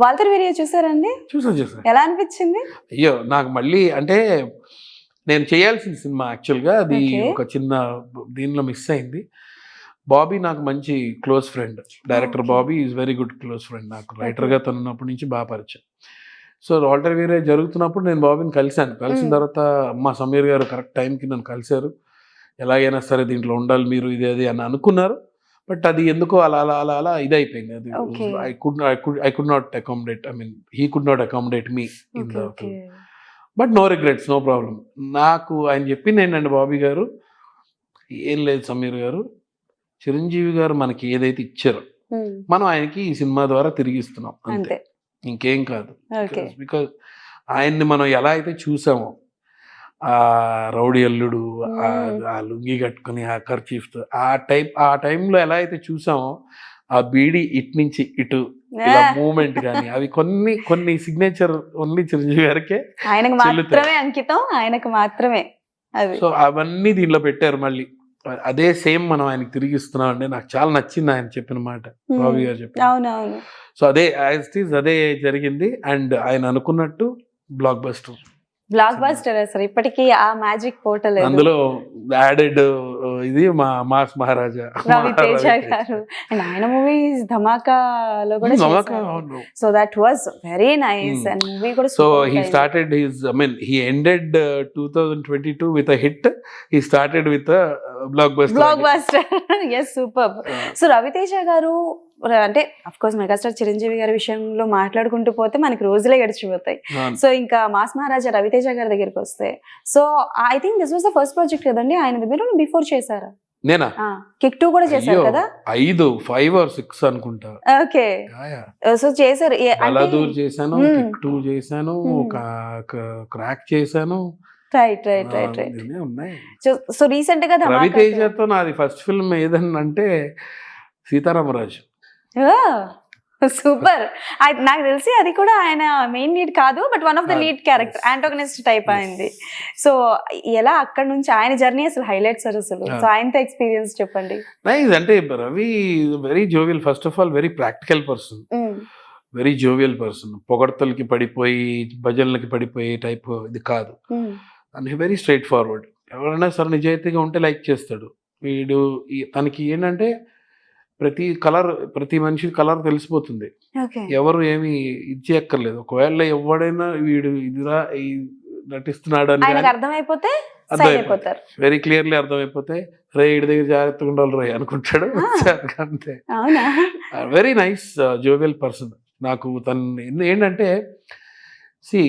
వాల్తర్ వీరియా చూసారండి? చూసాను చూసాను. ఎలా అనిపించింది? అయ్యో నాకు మళ్ళీ అంటే నేను చేయాల్సిన సినిమా యాక్చువల్గా అది. ఒక చిన్న దీనిలో మిస్ అయింది. బాబీ నాకు మంచి close friend. Director. Bobby is very good close friend నాకు. రైటర్గా తనున్నప్పటి నుంచి బాగా పరిచయం. సో వాల్టర్ వీరే జరుగుతున్నప్పుడు నేను బాబీని కలిశాను. కలిసిన. తర్వాత అమ్మ సమీర్ గారు కరెక్ట్ టైంకి నన్ను కలిశారు. ఎలాగైనా సరే దీంట్లో ఉండాలి మీరు ఇది అది అని అనుకున్నారు. బట్ అది ఎందుకో అలా అలా అలా అలా ఇదైపోయింది. అది. I could I could I could not accommodate I mean he could not accommodate me in the but no regrets no problem నాకు ఆయన చెప్పింది ఏంటంటే బాబీ గారు ఏం లేదు సమీర్ గారు చిరంజీవి గారు మనకి ఏదైతే ఇచ్చారో ఉమ్, మనం ఆయనకి ఈ సినిమా ద్వారా తిరిగి ఇస్తున్నాం అంతే. ఇంకేం కాదు. బికాజ్ ఆయన్ని మనం ఎలా అయితే చూసామో ఆ రౌడీ అల్లుడు ఆ- లుంగి కట్టుకుని ఆ ఖర్చీఫ్తో ఆ టైప్ ఆ టైంలో ఎలా అయితే చూసామో ఆ బీడి ఇటు నుంచి ఇటు ఇలా మూమెంట్ కానీ అవి కొన్ని కొన్ని సిగ్నేచర్ ఓన్లీ చిరంజీవి గారికే ఆయనకు. మాత్రమే అంకితం ఆయనకు మాత్రమే సో అవన్నీ దీనిలో పెట్టారు మళ్ళీ. అదే సేమ్ మనం ఆయనకి తిరిగి ఇస్తున్నాం అంటే నాకు చాలా నచ్చింది ఆయన చెప్పిన మాట. బాబీ గారు చెప్పిన సో అదే యాజ్ ఇట్ ఈస్ అదే జరిగింది. అండ్ ఆయన అనుకున్నట్టు బ్లాక్ బస్టర్. బ్లాక్ బాస్టర్ అసలు ఇప్పటికీ ఆ మ్యాజిక్ పోటలేదు అందులో యాడెడ్ ఇది మా మాస్ మహారాజా. రవి తేజ గారు. అండ్ ఆయన మూవీస్ ధమాకాలో కూడా. So that was very nice. And movie కూడా so he. Started his I mean he ended two thousand twenty two with hit he started with blockbuster blockbuster yes super so Ravi Teja గారు అంటే of course megastar Chiranjeevi గారి విషయంలో మాట్లాడుకుంటూ పోతే మనకి రోజులే గడిచిపోతాయి. సో ఇంకా మాస్ మహారాజా రవితేజ గారి దగ్గరికి వస్తే. So I think this was the first project కదండి? ఆయన మీరు బిఫోర్ చేశారా? నేనా? కిక్ టూ కూడా చేశారు కదా? ఐదు ఫైవ్ ఆర్ సిక్స్ అనుకుంటా. ఓకే. సో చేశారు. ఏ- అంటే బలాదూర్ చేశాను Hmm. కిక్ టూ చేశాను Hmm. క్రాక్ చేశాను. రైట్ రైట్ రైట్ రైట్ ఉన్నాయి. సో రీసెంట్గా రవితేజతో నాది ఫస్ట్ ఫిల్మ్ ఏదన్నా అంటే సీతారామరాజు. సూపర్ నాకు తెలిసి అది కూడా ఆయన మెయిన్ లీడ్ కాదు but one of the lead character yes. Antagonist type. అయింది సో ఎలా అక్కడ నుంచి ఆయన జర్నీ అసలు హైలైట్స్ అసలు. సో ఆయనతో ఎక్స్పీరియన్స్ చెప్పండి నైస్ అంటే Ravi very jovial first of all very practical person. Very jovial person పొగడ్తలకి పడిపోయి భజనలకి పడిపోయి టైప్ ఇది కాదు. అండ్ వెరీ స్ట్రైట్ ఫార్వర్డ్ ఎవరైనా సరే నిజాయితీగా ఉంటే లైక్ చేస్తాడు వీడు తనకి ఏంటంటే ప్రతి కలర్ ప్రతి మనిషి కలర్ తెలిసిపోతుంది. ఎవరు ఏమి ఇది చేయక్కర్లేదు. ఒకవేళ ఎవడైనా వీడు ఇదిరా ఈ నటిస్తున్నాడు అని అర్థమైపోతే. అయిపోతారు. వెరీ క్లియర్లీ అర్థమైపోతే రే ఇడి దగ్గర జాగ్రత్తగా ఉండాలి రే అనుకుంటాడు. అంతే. వెరీ నైస్ జోవియల్ పర్సన్ నాకు తను ఏంటంటే సి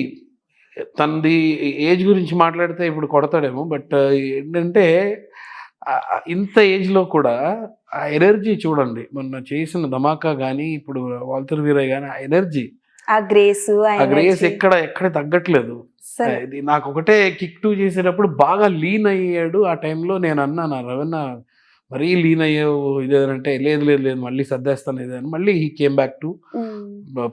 తనది ఏజ్ గురించి మాట్లాడితే ఇప్పుడు కొడతాడేమో బట్ ఏంటంటే ఆ- ఆ ఇంత ఏజ్లో కూడా ఆ ఎనర్జీ చూడండి. మొన్న చేసిన ధమాకా కానీ ఇప్పుడు వాల్తర్ వీరయ్య కానీ ఆ ఎనర్జీ. ఆ గ్రేస్ ఆ గ్రేస్ ఎక్కడ ఎక్కడ తగ్గట్లేదు. ఇది నాకు ఒకటే కిక్ టూ చేసేటప్పుడు బాగా లీన్ అయ్యాడు ఆ టైంలో నేను అన్నాను రవణ మరీ లీన్ అయ్యావు ఇదేదంటే లేదు లేదు లేదు మళ్ళీ సర్దేస్తాను ఇదని మళ్ళీ he came back to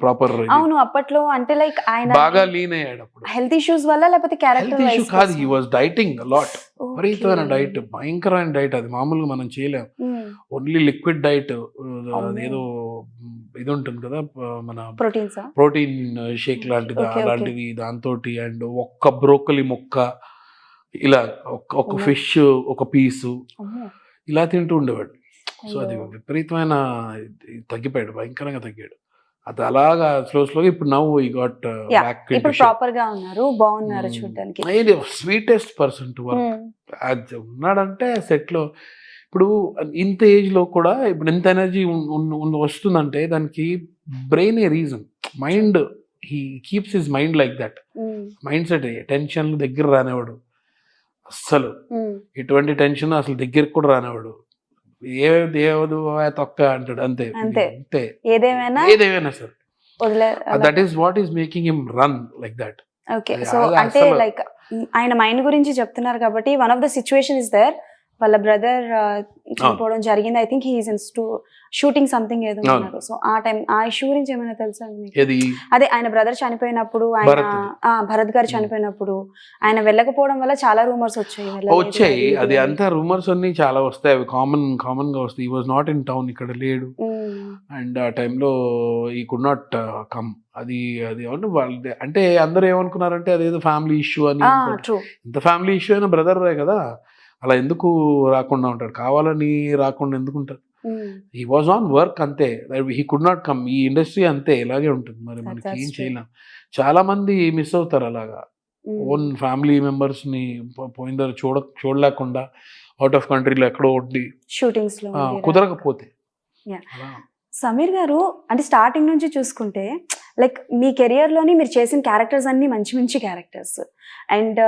proper అవును అప్పట్లో అంటే లైక్ ఆయన బాగా లీన్ అయ్యాడు అప్పుడు. హెల్త్ ఇష్యూస్ వల్ల లేకపోతే హెల్త్ క్యారెక్టర్ ఇష్యూ కాదు హీ వాజ్ డైటింగ్ లాట్ విపరీతమైన డైట్ భయంకరమైన డైట్ అది. మామూలుగా మనం చేయలేం. ఓన్లీ లిక్విడ్ డైట్ అదేదో ఇది ఉంటుంది కదా మన ప్రోటీన్స్ ప్రోటీన్ షేక్ లాంటిది. అలాంటివి దాంతో అండ్ ఒక్క బ్రోకలి ముక్క ఇలా ఒక. ఫిష్ ఒక పీసు ఇలా తింటూ ఉండేవాడు. సో అది విపరీతమైన తగ్గిపోయాడు భయంకరంగా తగ్గాడు. అది అలాగా స్లో స్లోగా ఇప్పుడు నవ్వు ఈ గాట్ బ్యాక్ ఇప్పుడు ప్రాపర్గా ఉన్నారు బాగున్నారు. చూడడానికి. స్వీటెస్ట్ పర్సన్ టు వర్క్ ఉన్నాడంటే సెట్లో ఇప్పుడు ఇంత ఏజ్లో కూడా ఇప్పుడు ఎంత ఎనర్జీ వస్తుందంటే దానికి brain a reason mind he keeps his mind like that mindset tension దగ్గర రానివాడు. అస్సలు. ఎటువంటి టెన్షన్ అసలు దగ్గరికి కూడా రానివాడు ఏది ఏవదు ఆ తొక్క అంటాడు అంతే. అంతే. ఏదేమైనా ఏదేమైనా sir. That is what is making him run like that okay so అంటే లైక్ ఆయన మైండ్ గురించి చెప్తున్నారు కాబట్టి one of the situation is there వాళ్ళ బ్రదర్ చనిపోవడం జరిగింది. I think he's in shooting something ఏదో. ఉన్నారు. సో ఆ టైం ఆ ఇష్యూ గురించి ఏమైనా తెలుసా అదే ఆయన బ్రదర్ చనిపోయినప్పుడు ఆయన భరత్ గారు Hmm. చనిపోయినప్పుడు ఆయన వెళ్ళకపోవడం వల్ల చాలా రూమర్స్ వచ్చాయి వచ్చాయి. అది అంతా రూమర్స్ అన్ని చాలా వస్తాయి. అవి కామన్ కామన్గా వస్తాయి. ఈ వాజ్ నాట్ ఇన్ టౌన్ ఇక్కడ లేడు. Hmm. అండ్ ఆ టైంలో ఈ కుడ్ నాట్ కమ్ అది అది అవును వాళ్ళ అంటే అందరూ ఏమనుకున్నారంటే అదేదో ఫ్యామిలీ ఇష్యూ అని ఇంత ఫ్యామిలీ ఇష్యూ అయిన బ్రదరే కదా? అలా ఎందుకు రాకుండా ఉంటాడు? కావాలని రాకుండా ఎందుకు ఉంటారు హీ వాజ్ ఆన్ వర్క్ అంతే. హీ కుడ్ నాట్ కమ్ ఈ ఇండస్ట్రీ అంతే ఇలాగే ఉంటుంది. మరి మనకి ఏం. చేయలేం. చాలా మంది మిస్ అవుతారు అలాగా. ఓన్ ఫ్యామిలీ మెంబర్స్ని పో- పోయిన తర్వాత చూడ చూడలేకుండా అవుట్ ఆఫ్ కంట్రీలో ఎక్కడో ఉండి షూటింగ్స్ కుదరకపోతే. సమీర్ గారు అంటే స్టార్టింగ్ నుంచి చూసుకుంటే లైక్ మీ కెరియర్లోని మీరు చేసిన క్యారెక్టర్స్ అన్ని మంచి మంచి క్యారెక్టర్స్ అండ్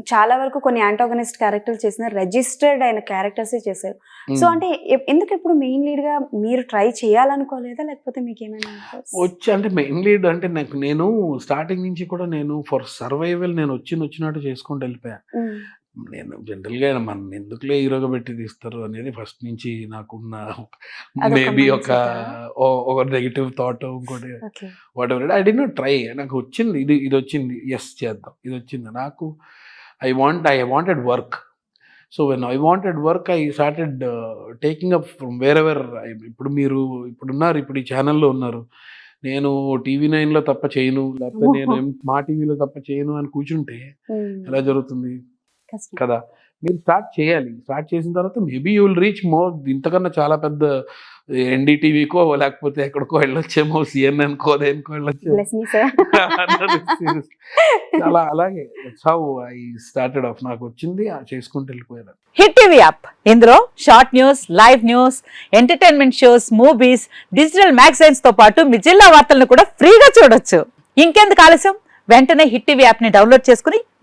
చాలా వరకు కొన్ని యాంటాగనిస్ట్ క్యారెక్టర్స్ చేసిన రిజిస్టర్డ్ అయిన క్యారెక్టర్స్ చేశారు. So Hmm. అంటే ఎందుకు ఎప్పుడు మెయిన్ లీడ్గా మీరు ట్రై చేయాలనుకోలేదా? లేకపోతే మీకు ఏమైనా వచ్చి అంటే మెయిన్ లీడ్ అంటే నాకు నేను స్టార్టింగ్ నుంచి కూడా నేను ఫర్ సర్వైవల్ నేను వచ్చింది వచ్చినట్టు చేసుకుంటూ వెళ్ళిపోయా. నేను జనరల్గా మన ఎందుకులే హీరోగా పెట్టి తీస్తారు అనేది ఫస్ట్ నుంచి నాకున్న మేబీ ఒక ఒక నెగిటివ్ థాట్ ఇంకోటి whatever I did not try నాకు వచ్చింది. ఇది ఇది వచ్చింది. ఎస్ చేద్దాం. ఇది వచ్చింది. నాకు I want I wanted work so when I wanted work I started taking up from wherever ఇప్పుడు మీరు ఇప్పుడు ఉన్నారు. ఇప్పుడు ఈ ఛానల్లో ఉన్నారు. నేను టీవీ నైన్లో తప్ప చేయను. లేకపోతే నేను మా టీవీలో తప్ప చేయను అని కూర్చుంటే ఎలా జరుగుతుంది? కదా. మీరు స్టార్ట్ చేయాలి. స్టార్ట్ చేసిన తర్వాత maybe you will reach more ఇంతకన్నా చాలా పెద్ద ఎన్డీటీవీకో లేకపోతే ఎక్కడికో వెళ్ళొచ్చేమో సిఎన్ఎన్ కో దేనికో వెళ్ళొచ్చేమో. చాలా అలాగే. హౌ ఐ స్టార్టెడ్ ఆఫ్ నాకు వచ్చింది చేసుకుంటూ వెళ్ళిపోయాను. హిట్ టీవీ యాప్ ఇందులో short news live news entertainment shows movies digital మ్యాగజైన్స్తో పాటు మీ జిల్లా వార్తలను కూడా ఫ్రీగా చూడొచ్చు. ఇంకెందుకు ఆలస్యం? వెంటనే హిట్ టీవీ యాప్ని డౌన్లోడ్ చేసుకుని